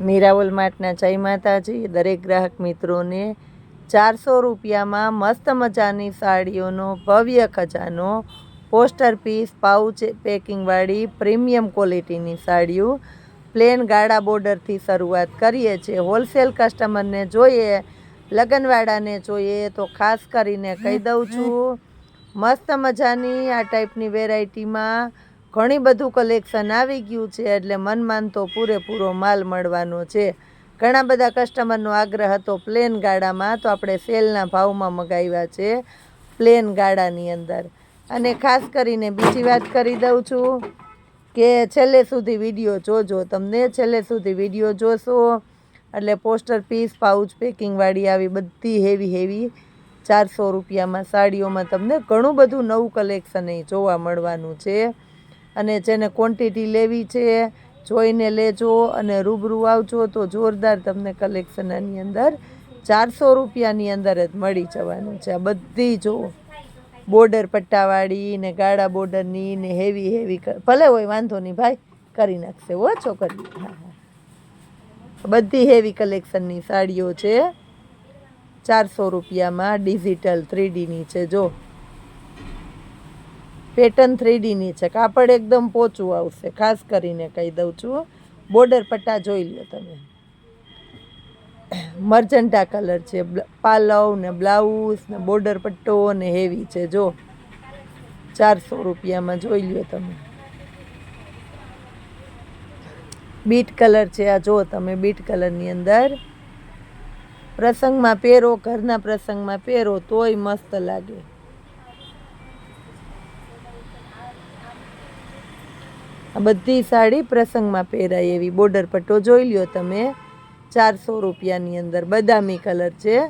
મીરાવલ માર્ટના જય માતાજી. દરેક ગ્રાહક મિત્રોને ચારસો રૂપિયામાં મસ્ત મજાની સાડીઓનો, ભવ્ય ખજાનો, પોસ્ટર પીસ, પાઉચ પેકિંગવાળી પ્રીમિયમ ક્વોલિટીની સાડીઓ પ્લેન ગાળા બોર્ડરથી શરૂઆત કરીએ છીએ. હોલસેલ કસ્ટમરને જોઈએ, લગ્નવાળાને જોઈએ તો ખાસ કરીને કહી દઉં છું, મસ્ત મજાની આ ટાઈપની વેરાયટીમાં ઘણી બધું કલેક્શન આવી ગયું છે એટલે મન તો પૂરેપૂરો માલ મળવાનો છે. ઘણા બધા કસ્ટમરનો આગ્રહ હતો પ્લેન ગાડામાં, તો આપણે સેલના ભાવમાં મગાવ્યા છે પ્લેન ગાડાની અંદર. અને ખાસ કરીને બીજી વાત કરી દઉં છું કે છેલ્લે સુધી વીડિયો જોજો. તમને છેલ્લે સુધી વીડિયો જોશો, એટલે પોસ્ટર પીસ પાઉચ પેકિંગવાળી આવી બધી હેવી હેવી ચારસો રૂપિયામાં સાડીઓમાં તમને ઘણું બધું નવું કલેક્શન જોવા મળવાનું છે. અને જેને ક્વોન્ટિટી લેવી છે, જોઈને લેજો અને રૂબરૂ આવજો તો જોરદાર તમને કલેક્શન આની અંદર ચારસો રૂપિયાની અંદર જ મળી જવાનું છે. આ બધી જો બોર્ડર પટ્ટાવાળી ને ગાળા બોર્ડરની ને હેવી હેવી ભલે હોય, વાંધો નહીં ભાઈ, કરી નાખશે હો છોકરી હા હા. બધી હેવી કલેક્શનની સાડીઓ છે. ચારસો રૂપિયામાં ડિજિટલ થ્રીડીની છે, જો. પેટર્ન થ્રીડીની છે, કાપડ એકદમ પોચું આવશે, ખાસ કરીને કહી દઉં છું બોર્ડર પટ્ટા જોઈ લો તમે. મર્જન્ટા કલર છે પાલવ ને બ્લાઉઝ ને બોર્ડર પટ્ટો ને હેવી છે, જો. ચારસો રૂપિયામાં જોઈ લો તમે. બીટ કલર છે, આ જો તમે બીટ કલરની અંદર. પ્રસંગમાં પહેરો, ઘરના પ્રસંગમાં પહેરો, તોય મસ્ત લાગે. બધી સાડી પ્રસંગમાં પહેરાય એવી. બોર્ડર પટ્ટો જોઈ લ્યો તમે. ચારસો રૂપિયાની અંદર બદામી કલર છે.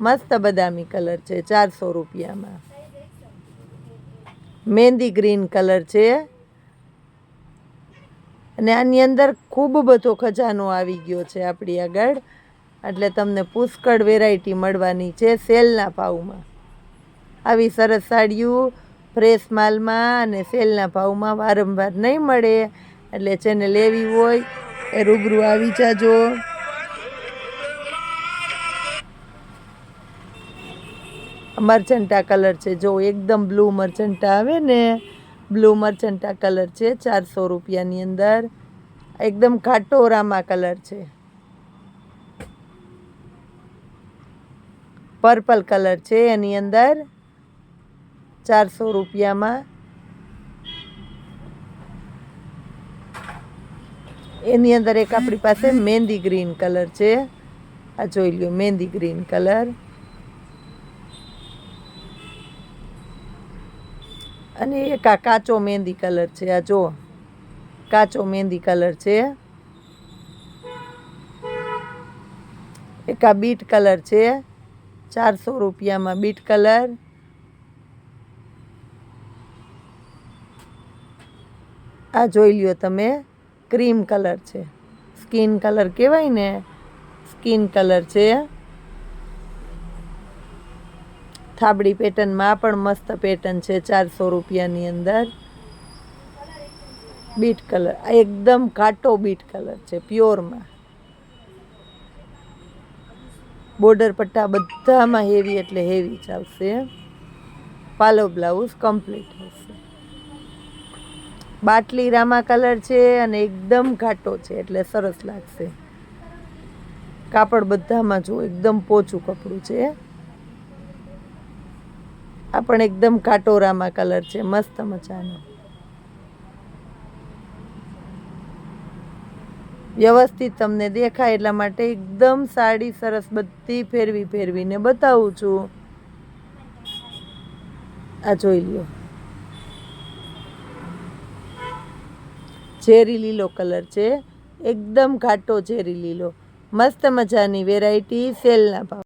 મસ્ત બદામી કલર છે ચારસો રૂપિયામાં. મહેંદી ગ્રીન કલર છે. અને આની અંદર ખૂબ બધો ખજાનો આવી ગયો છે આપણી આગળ. એટલે તમને પુષ્કળ વેરાયટી મળવાની છે સેલના ભાવમાં. આવી સરસ સાડીઓ ફ્રેશ માલમાં અને સેલના ભાવમાં વારંવાર નહીં મળે. એટલે જેને લેવી હોય એ રૂબરૂ આવી જાજો. મર્ચન્ટા કલર છે. જો એકદમ બ્લુ મર્ચન્ટા આવે ને, બ્લુ મર્ચન્ટા કલર છે ચારસો રૂપિયાની અંદર. એકદમ ઘાટો રામા કલર છે. પર્પલ કલર છે એની અંદર. ચારસો રૂપિયામાં એની અંદર એક આપણી પાસે મહેંદી ગ્રીન કલર છે. આ જોઈ લ્યો, મહેંદી ગ્રીન કલર. અને એક આ કાચો મહેંદી કલર છે, આ જો. કાચો મહેંદી કલર છે. એક આ બીટ કલર છે, ચારસો રૂપિયામાં બીટ કલર. આ જોઈ લ્યો તમે, ક્રીમ કલર છે. સ્કિન કલર કહેવાય ને, સ્કિન કલર છે. થાબડી પેટર્નમાં પણ મસ્ત પેટર્ન છે, ચારસો રૂપિયાની અંદર. બીટ કલર, આ એકદમ કાટો બીટ કલર છે, પ્યોરમાં. બોર્ડર પટ્ટા બધામાં હેવી એટલે હેવી આવશે. પાલો બ્લાઉઝ કમ્પ્લીટ હશે. બાટલી રામા કલર છે અને એકદમ ઘાટો છે, એટલે સરસ લાગશે. કાપડ બધામાં જો એકદમ પોચું કપડું છે. આ પણ એકદમ ઘાટો રામા કલર છે, મસ્ત મજાનો. વ્યવસ્થિત તમને દેખાય એટલા માટે એકદમ સાડી સરસ બધી ફેરવી ફેરવીને બતાવું છું. આ જોઈ લ્યો. ઝેરી લીલો કલર છે. એકદમ ઘાટો ઝેરી લીલો. મસ્ત મજાની વેરાયટી સેલના ભાવ.